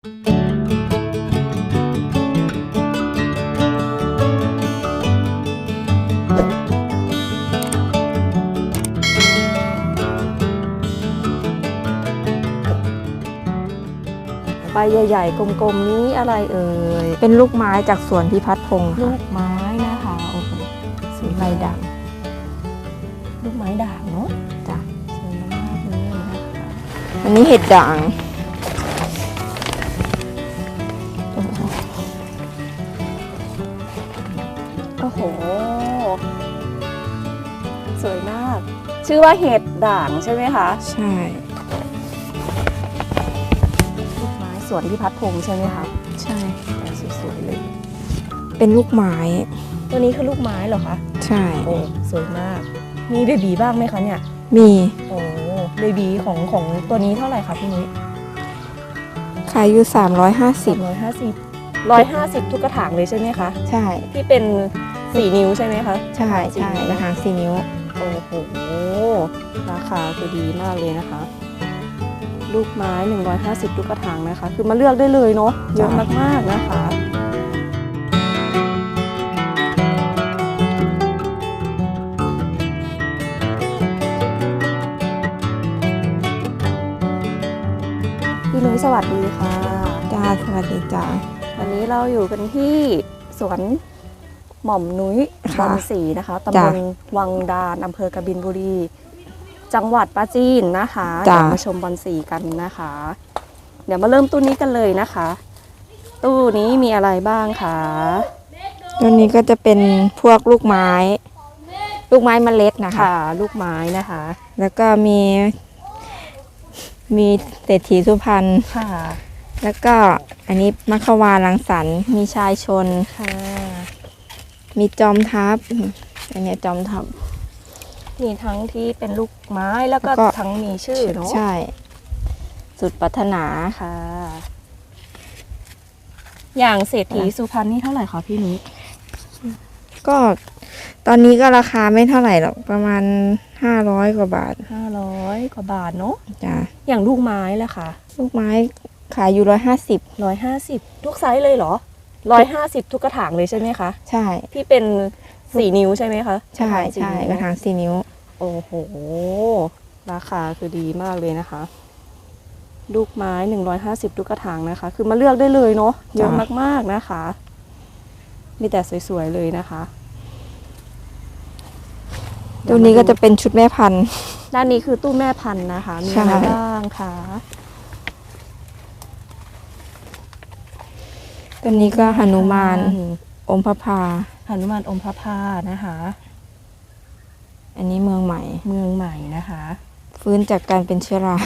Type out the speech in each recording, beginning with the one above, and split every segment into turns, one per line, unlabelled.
ใบใหญ่ ๆ กลมๆ นี้อะไรเอ่ย
เป็นลูกไม้จากสวนพิพัฒน์พงศ์
ลู
ค่ะ
กไม้นะคะโอ้โหสวย
ใบด่าง
ลูกไม้ด่างเนาะ
จ้ะ
สวยมากเลยนะคะ
อันนี้เห็ดด่าง
อ้โห สวยมาก ชื่อว่าเห็ดด่างใช่ไหมคะ
ใช่
ลูกไม้สวนพิพัฒน์พงษ์ใช่ไหมคะ
ใช่
แต่สวยๆเลย
เป็นลูกไม้
ตัวนี้คือลูกไม้เหรอคะ
ใช่
โอ้ สวยมาก มีเบบีบ้างไหมคะเนี่ย
มี
โอ้เบบีของของตัวนี้เท่าไหร่คะพี่นุ้ย
ขายอยู่350
ร้อยห้าสิบร้อยห้าสิบทุกกระถางเลยใช่ไหมคะ
ใช่
ที่เป็น สี่นิ้วใช่ไหมคะ
ใช่ใช่
สี่
กระถางสี่นิ้ว
โอ้โห ราคาคือดีมากเลยนะคะ ลูกไม้ 150ทุกกระถางนะคะ คือมาเลือกได้เลยเนาะเยอะมากๆนะคะพี่นุ้ยสวัสดีค่ะ
จ้า สวัสดีจ้า
วันนี้เราอยู่กันที่สวน หม่อมนุ้ย
ค่ะ
บอนสีนะคะตำบ
จ้ะ
ลวังดานอำเภอกบินบุรี จังหวัดปราจีนนะคะ
จ้ะ
เดี๋ยวมาชมบอนสีกันนะคะ เดี๋ยวมาเริ่มตู้นี้กันเลยนะคะ ตู้นี้มีอะไรบ้างคะ
ตัวนี้ก็จะเป็นพวกลูกไม้ ลูกไม้เมล็ดนะคะ
ค่ะ ลูกไม้นะคะ
แล้วก็มี มีเศรษฐีสุพรรณ
ค่ะ
แล้วก็อันนี้มัคควานรังสรรค์มีชายชน
ค่ะ
มีจอมทัพอันเนี้ยจอมทัพ
มีทั้งที่เป็นลูกไม้แล้วก็
แล้วก็
ทั้งมีชื่อเนาะ
ใช่ สุดปรารถนา
ค่ะ อย่างเศรษฐีสุพรรณนี่เท่าไหร่คะพี่นุ้ย
ก็ตอนนี้ก็ราคาไม่เท่าไหร่หรอกประมาณ500กว่าบาท
ห้าร้อยกว่าบาทเนาะ
จ้ะ
อย่างลูกไม้ล่ะค่ะ
ลูกไม้ขายอยู่150
ร้อยห้าสิบทุกไซส์เลยเหรอ ร้อยห้าสิบทุกกระถางเลยใช่ไหมคะ
ใช่
ที่เป็นสี่นิ้วใช่ไหมคะ
ใช่
กระถางสี่
ใช่
นิ้ว
กระถางสี่นิ้ว
โอ้โห ราคาคือดีมากเลยนะคะ ลูกไม้หนึ่งร้อยห้าสิบทุกกระถางนะคะ คือมาเลือกได้เลยเนาะเยอะมากๆนะคะ มีแต่สวยๆเลยนะคะ
ตัวนี้ก็จะเป็นชุดแม่พันธุ์
ด้านนี้คือตู้แม่พันธุ์นะคะ มี
ใช่
อะไรบ้างคะ
ตัวนี้ก็หนุมานอมพระพา
หนุมานอมพระพานะคะ
อันนี้เมืองใหม่
เมืองใหม่นะคะ
ฟื้นจากการเป็นเชื้อรา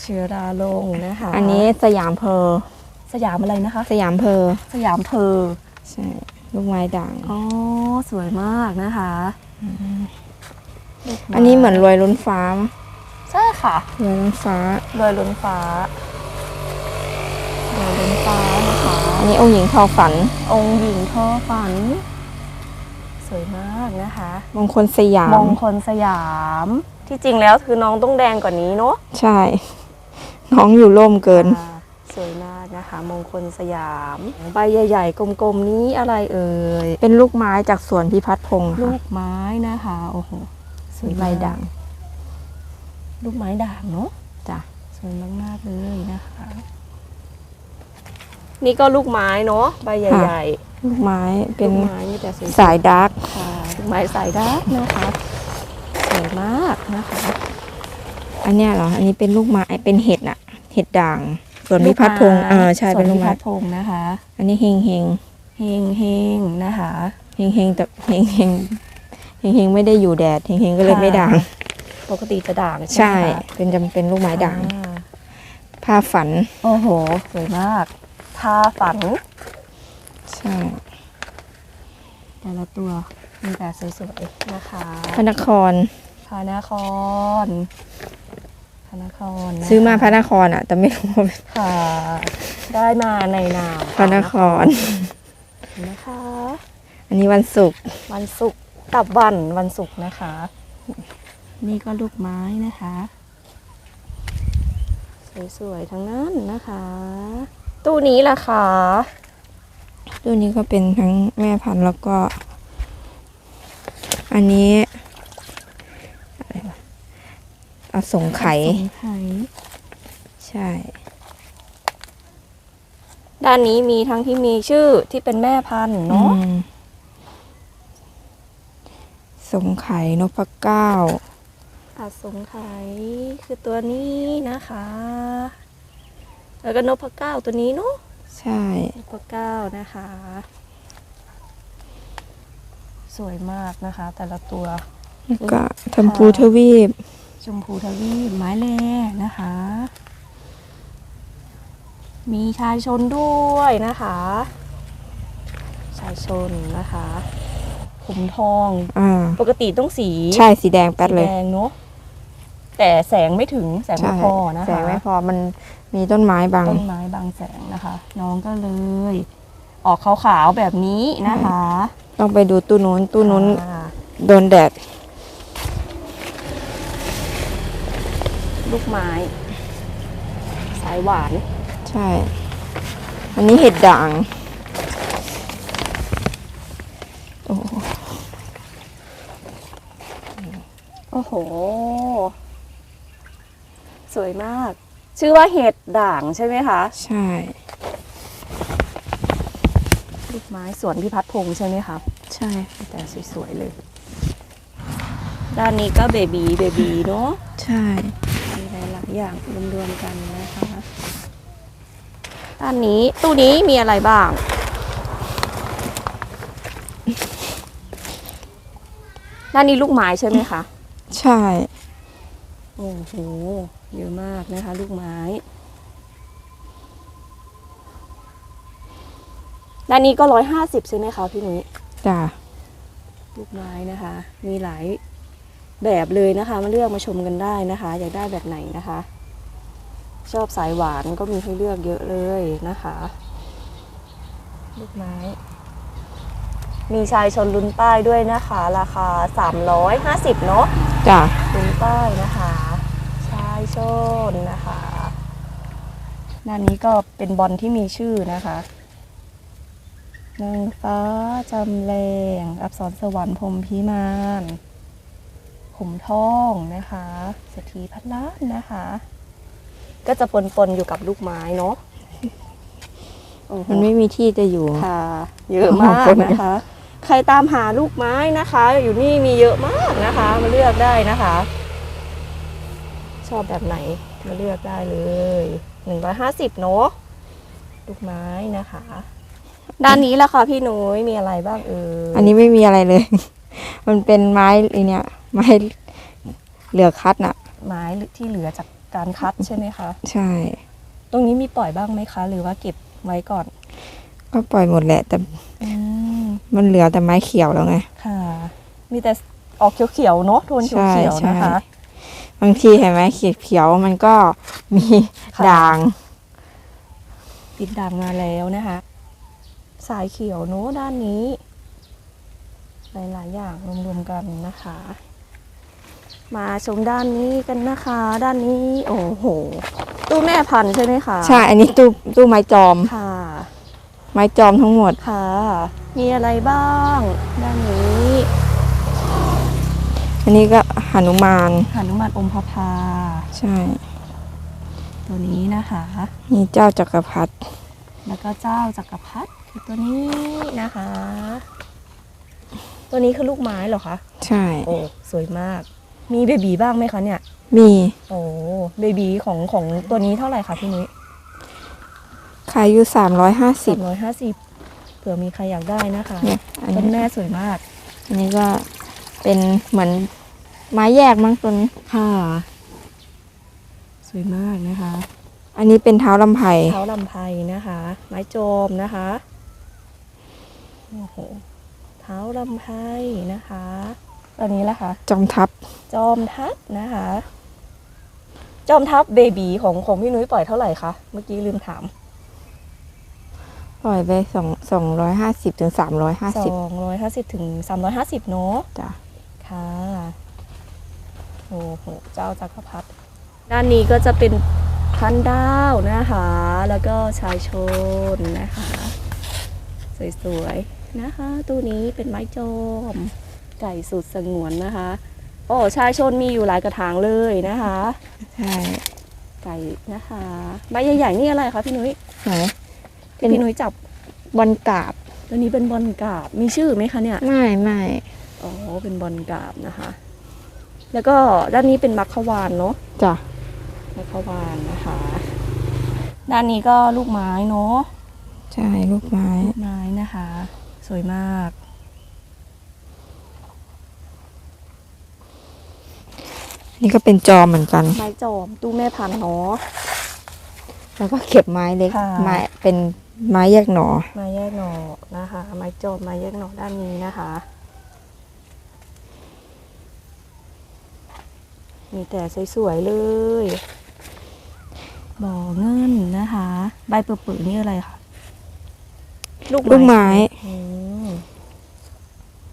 เชื้อราลงนะคะ
อันนี้สยามเพอร์
สยามอะไรนะคะ
สยามเพอร์
สยามเพอ
ใช่ลูกไม้ด่าง
อ๋อสวยมากนะคะลูกไอั
นนี้เหมือนรวยล้นฟ้ามั้ย
ใช่ค่ะ
รวยล้นฟ้า
รอยล้นฟ้ารอยล้นฟ้า นะคะ
อันนี้องค์หญิงทอฝัน
องค์หญิงท่อฝัน สวยมากนะคะ
มงคลสยาม
มงคลสยาม ที่จริงแล้วคือน้องต้องแดงกว่านี้เนาะ
ใช่ น้องอยู่ร่มเกิน
ค่ะสวยมากนะคะ มงคลสยาม ใบใหญ่ ๆ กลมๆนี้อะไรเอ่ย
เป็นลูกไม้จากสวนพิพัฒน์พงศ์
ลู
ค่ะ
กไม้นะคะโอ้โหสวย
ใบ
มาก
ด่าง
ลูกไม้ด่างเนาะ
จ้ะ
สวยมากๆเลยนะคะ นี่ก็ลูกไม้เนาะใบใหญ่
ลูกไม้
ๆ
เป็น
ลูกไม้มีแต่สวยๆ
สายดาร์ก
ค่ะลูกไม้สายดาร์กนะคะสวยมากนะคะ
อันเนี้ยเหรออันนี้เป็นลูกไม้เป็นเห็ดอะเห็ดด่าง ส่วนพิพัฒน์พงศ์เออใช่เป็นลูก
พิ
ไม้
พัฒน์พงศ์นะคะ
อันนี้เฮงเฮง
เฮงเฮงนะคะ
เฮงเฮงแต่เฮงเฮงเฮงเฮงไม่ได้อยู่แดดเฮงเฮงก็เลยไม่ด่าง
ปกติจะด่าง
ใช่
ไหมคะ
เป็นจำเป็นลูกไม้ด่าง
อ่
ผ้าฝัน
โอ้โห สวยมาก ผ้าฝัน
ใช่
แต่ละตัวมีแต่สวยๆนะคะ
พระนคร
พระนคร พระนครนะคะ
ซื้อมาพระนครอะแต่ไม่รู้ว่าเป็น
ค่ะ ได้มาในนาม
พระนคร
นะคะ
อันนี้วันศุกร์
วันศุกร์กับวันวันศุกร์นะคะ นี่ก็ลูกไม้นะคะสสวยๆ ทั้งนั้นนะคะ ตู้นี้ล่ะคะ
ตัวนี้ก็เป็นทั้งแม่พันธุ์แล้วก็ อันนี้อะไรวะอสงไขย
สงไข่
ใช่
ด้านนี้มีทั้งที่มีชื่อที่เป็นแม่พันธุ์เนาะ
อืมสงไขยนพเก้า
อาสงไข่คือตัวนี้นะคะ แล้วก็นพเก้าตัวนี้เนาะ
ใช่
นพเก้านะคะ สวยมากนะคะ แต่ละตัว
แล้วก็ทำพูทวีป
ชมพูทวีปไม้แลนะคะ มีชายชนด้วยนะคะ ชายชนนะคะผมทอง
อ่า
ปกติต้องสี
ใช่สีแดงแป๊ด
สี
เลย
แดงเนาะแต่แสงไม่ถึงแสงไม่
ใช่
พอนะคะ
แสงไม่พอมัน มีต้นไม้บัง
ต้นไม้บางแสงนะคะ น้องก็เลย ออกขาวๆแบบนี้นะคะ
ต้องไปดูตู้นู้นตู้นู้น
ค่ะ
โดนแดด
ลูกไม้ สายหวาน
ใช่ อันนี้เห็ดด่างโอ้โห
โอ้โห สวยมาก ชื่อว่าเห็ดด่างใช่ไหมคะ
ใช่
ลูกไม้สวนพิพัฒน์พงษ์ใช่ไหมคะ
ใช่
แต่สวยๆเลย ด้านนี้ก็เบบีเบบีเนาะ
ใช่
มีหลายๆอย่างรวมๆกันนะคะด้านนี้ตู้นี้มีอะไรบ้าง ด้านนี้ลูกไม้ใช่ไหมคะ
ใช่
โอ้โห เยอะมากนะคะ ลูกไม้ ด้านนี้ก็ร้อยห้าสิบใช่ไหมคะพี่หนุ้ย
จ้ะ
ลูกไม้นะคะ มีหลายแบบเลยนะคะ มาเลือกมาชมกันได้นะคะ อยากได้แบบไหนนะคะ ชอบสายหวานก็มีให้เลือกเยอะเลยนะคะ ลูกไม้ มีชายชนลุ้นป้ายด้วยนะคะ ราคา 350 เนาะ
จ้ะ
ลุ้นป้ายนะคะชายชนนะคะด้านนี้ก็เป็นบอลที่มีชื่อนะคะนางฟ้าจำแรงอับสรสวรรค์พรหมพิมานผมทองนะคะเศรษฐีพัดล้านนะคะ ก็จะปนๆอยู่กับลูกไม้เนาะโอ้โห
มันไม่มีที่จะอยู่
ค่ะ เยอะมากนะคะ ใครตามหาลูกไม้นะคะ อยู่นี่มีเยอะมากนะคะ มาเลือกได้นะคะ ชอบแบบไหนมาเลือกได้เลยหนึ่งร้อยห้าสิบเนาะลูกไม้นะคะ ด้านนี้ล่ะค่ะพี่หนุ้ยมีอะไรบ้างเอ่ย
อันนี้ไม่มีอะไรเลย มันเป็นไม้ไอเนี่ยไม้เหลือคัดน่ะ
ไม้ที่เหลือจากการคัดใช่ไหมคะ
ใช่
ตรงนี้มีปล่อยบ้างไหมคะ หรือว่าเก็บไว้ก่อน
ก็ปล่อยหมดแหละ แต่
อืม
มันเหลือแต่ไม้เขียวแล้วไง
ค่ะ มีแต่ออกเขียวๆเนาะโทนเขียว
ใช่
ๆนะคะ
บางทีเห็นไหมเขียวเขียวๆมันก็มี
ค่ะ
ด่าง
ติดด่างมาแล้วนะคะ สายเขียวเนอะด้านนี้ หลายๆอย่างรวมๆกันนะคะ มาชมด้านนี้กันนะคะ ด้านนี้ โอ้โห ตู้แม่พันธุ์ใช่ไหมคะ
ใช่ อันนี้ตู้ตู้ไม้จอม
ค่ะ
ไม้จอมทั้งหมด
ค่ะ มีอะไรบ้าง ด้านนี้
อันนี้ก็หนุมาน
หานุมานอมพพา
ใช่
ตัวนี้นะคะ
มีเจ้าจักรพรรดิ
แล้วก็เจ้าจักรพรรดิคือตัวนี้นะคะ ตัวนี้คือลูกไม้เหรอคะ
ใช่
โอ้สวยมาก มีเบบีบ้างไหมคะเนี่ย
มี
โอ้เบบีของของตัวนี้เท่าไหร่คะพี่นุ้ย
ขายอยู่สามร้อยห้าสิ
สิ
บบ
ร้อยห้าสิบเผื่อมีใครอยากได้นะคะ
เนี่ยอัน
ต้น
นี้
แม่สวยมาก
อันนี้ก็ เป็นเหมือนไม้แยกมั้งตัวนี้
ค่ะ สวยมากนะคะ
อันนี้เป็นเท้าลำไผ่
เท้าลำไพนะคะ ไม้โจมนะคะโอ้โหเท้าลำไพนะคะตัวนี้ละคะ
จอมทัพ
จอมทัพนะคะ จอมทัพเบบีของของพี่นุ้ยปล่อยเท่าไหร่คะเมื่อกี้ลืมถาม
ปล่อยไปสองสองร้อยห้าสิบถึงสามร้อยห้า
ส
สิบ
องร้อยห้าสิบถึงสามร้อยห้าสิบเนาะ
จ้ะ
ค่ะโอ้โหเจ้าจักรพรรดิด้านนี้ก็จะเป็นพันดาวนะคะ แล้วก็ชายชนนะคะ สวยๆนะคะ ตู้นี้เป็นไม้จอม ไก่สุดสงวนนะคะ โอ้ชายชนมีอยู่หลายกระถางเลยนะคะ
ใช่
ไก่นะคะใบใหญ่ๆนี่อะไรคะพี่นุ้ย
ไหนเป็
ที่
น
พี่นุ้ยจับบ
อลกราบ
ตัวนี้เป็นบอลกราบมีชื่อไหมคะเนี่ย
ไม่ไม่
อ๋อ เป็นบอลกราบนะคะ แล้วก็ด้านนี้เป็นมัคควานเนาะ
จ้ะ
มัคควานนะคะ ด้านนี้ก็ลูกไม้เนาะ
ใช่ลูกไม้
ลูกไม้นะคะ สวยมาก
นี่ก็เป็นจอมเหมือนกัน
ไม้จอมตู้แม่พันธุ์เนาะ
แล้วก็เก็บไม้เล็ก
ค่ะ
ไม้เป็นไม้แยกหน่อ
ไม้แยกหน่อนะคะ ไม้จอมไม้แยกหน่อด้านนี้นะคะ มีแต่สวยๆเลยบ่อเงินนะคะ ใบเปื่อยๆนี่อะไรคะ
ลูกไม้
อืม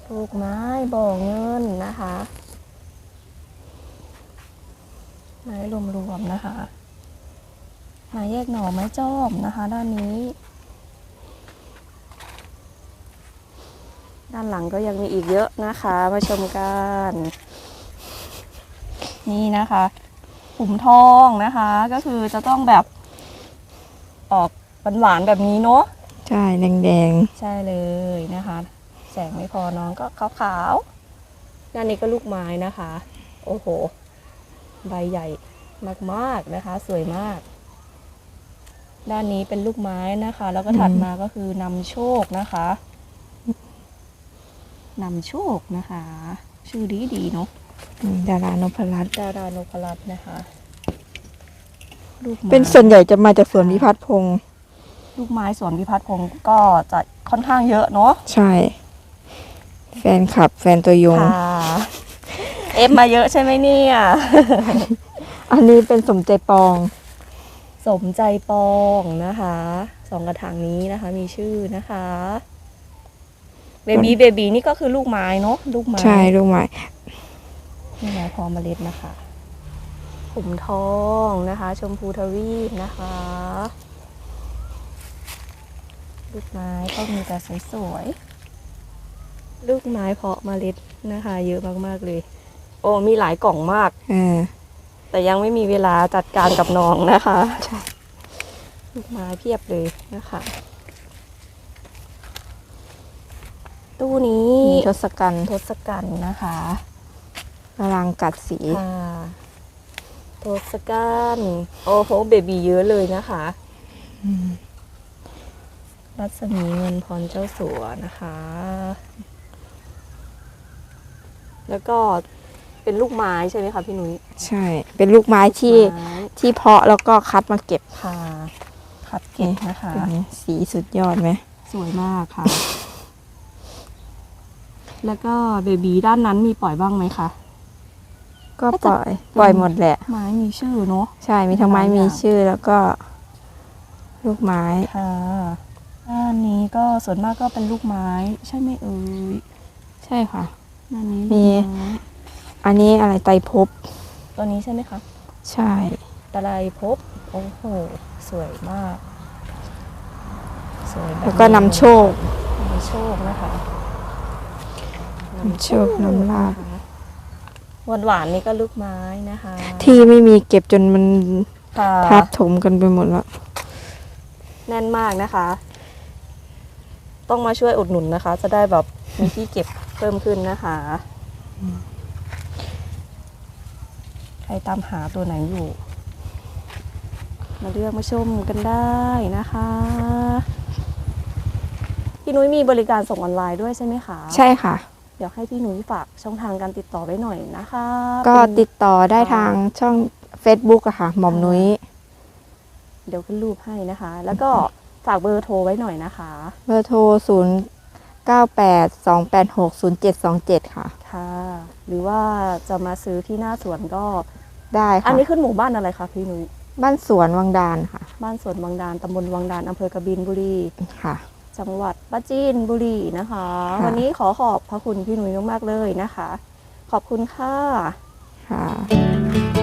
ลูกไม้บ่อเงินนะคะ ไม้รวมๆนะคะ ไม้แยกหน่อไม้จอมนะคะ ด้านนี้ ด้านหลังก็ยังมีอีกเยอะนะคะ มาชมกัน นี่นะคะปุ่มทองนะคะ ก็คือจะต้องแบบออกหวานๆแบบนี้เนาะ
ใช่แดง
ใช่เลยนะคะ แสงไม่พอน้องก็ขาวๆด้านนี้ก็ลูกไม้นะคะ โอ้โห ใบใหญ่มากๆนะคะ สวยมาก ด้านนี้เป็นลูกไม้นะคะ แล้วก็ถัดมาก็คือนำโชคนะคะนำโชคนะคะ ชื่อดีดีๆเนาะ
ๆอืม ดารานพรัตน์
ดารานพรัตน์นะคะลูกไม้
เป็นส่วนใหญ่จะมาจากสวนวิพัฒน์พงศ์
ลูกไม้สวนพิพัฒน์พงศ์ก็จะค่อนข้างเยอะเนาะ
ใช่ แฟนคลับ แฟนตัวยง
ค่ะเอฟมาเยอะใช่ไหมเนี่ย
อันนี้เป็นสมใจปอง
สมใจปองนะคะสองกระถางนี้นะคะ มีชื่อนะคะเบบี้เบบี้นี่ก็คือลูกไม้เนาะลูกไม้
ใช่ลูกไม้
นี่ไงพอเมล็ดนะคะขุมทองนะคะ ชมพูทวีปนะคะลูกไม้ก็มีแต่สวยๆลูกไม้เพาะเมล็ดนะคะ เยอะมากๆเลย โอ้มีหลายกล่องมาก
เออ
แต่ยังไม่มีเวลาจัดการกับน้องนะคะลูกไม้เพียบเลยนะคะ ตู้นี้
มีทศกัณฐ์
ทศกัณฐ์นะคะ
กำลังกัดสี
ค่ะทศกัณฐ์โอ้โหเบบีเยอะเลยนะคะ
อืม
รัศมีเงินพรเจ้าสัวนะคะ แล้วก็เป็นลูกไม้ใช่ไหมคะพี่นุ้ย
ใช่ เป็นลูกไม้ที่
ไม้
ที่เพาะแล้วก็คัดมาเก็บ
ค่ะคัดเก็บนะคะ
เป็นไงสีสุดยอดไหม
สวยมากค่ะ แล้วก็เบบีด้านนั้นมีปล่อยบ้างไหมคะ
ก็ปล่อย ปล่อยหมดแหละ
ไม้มีชื่อเนาะ
ใช่ มีทั้งไม้
หลายอ
มี
ย่าง
ชื่อแล้วก็ ลูกไม้
ค่ะด้านนี้ก็ส่วนมากก็เป็นลูกไม้ ใช่ไหมเอ่ย
ใช่ค่ะ
ด้านนี้
มี
ลูกไอั
นนี้อะไรไตรภพ
ตัวนี้ใช่ไหมคะ
ใช่
ตะไลภพบโอ้โห สวยมาก สวยบบ
แล้วก็นำโชค
นำโชคนะคะ
นำโชคนำลาภ
หวานหวานๆนี่ก็ลูกไม้นะคะ
ที่ไม่มีเก็บจนมัน
ค่ะ
ทับถมกันไปหมดแล้ว
แน่นมากนะคะ ต้องมาช่วยอุดหนุนนะคะ จะได้แบบมีที่เก็บเพิ่มขึ้นนะคะ ใครตามหาตัวไหนอยู่ มาเลือกมาชมกันได้นะคะพี่นุ้ยมีบริการส่งออนไลน์ด้วยใช่ไหมคะ
ใช่ค่ะ
เดี๋ยวให้พี่นุ้ยฝากช่องทางการติดต่อไว้หน่อยนะคะ
ก็
เป็น
ติดต่อได้ทางช่อง Facebook อะค่ะ หม่อมนุ้ย
เดี๋ยวขึ้นรูปให้นะคะ แล้วก็ฝากเบอร์โทรไว้หน่อยนะคะ
เบอร์โทร 0 9 8 2 8 6 0 7 2 7 ค่ะ
ค่ะ หรือว่าจะมาซื้อที่หน้าสวนก็
ได้
อั
ค่ะ
นนี้ขึ้นหมู่บ้านอะไรคะพี่นุ้ย
บ้านสวนวังดานค่ะ
บ้านสวนวังดานตำบลวังดานอำเภอกบินบุรี
ค่ะ
จังหวัดปราจีนบุรีนะคะ
ค่ะ
วันนี้ขอขอบพระคุณพี่นุ้ยมากๆเลยนะคะ ขอบคุณค่ะ
ค่ะ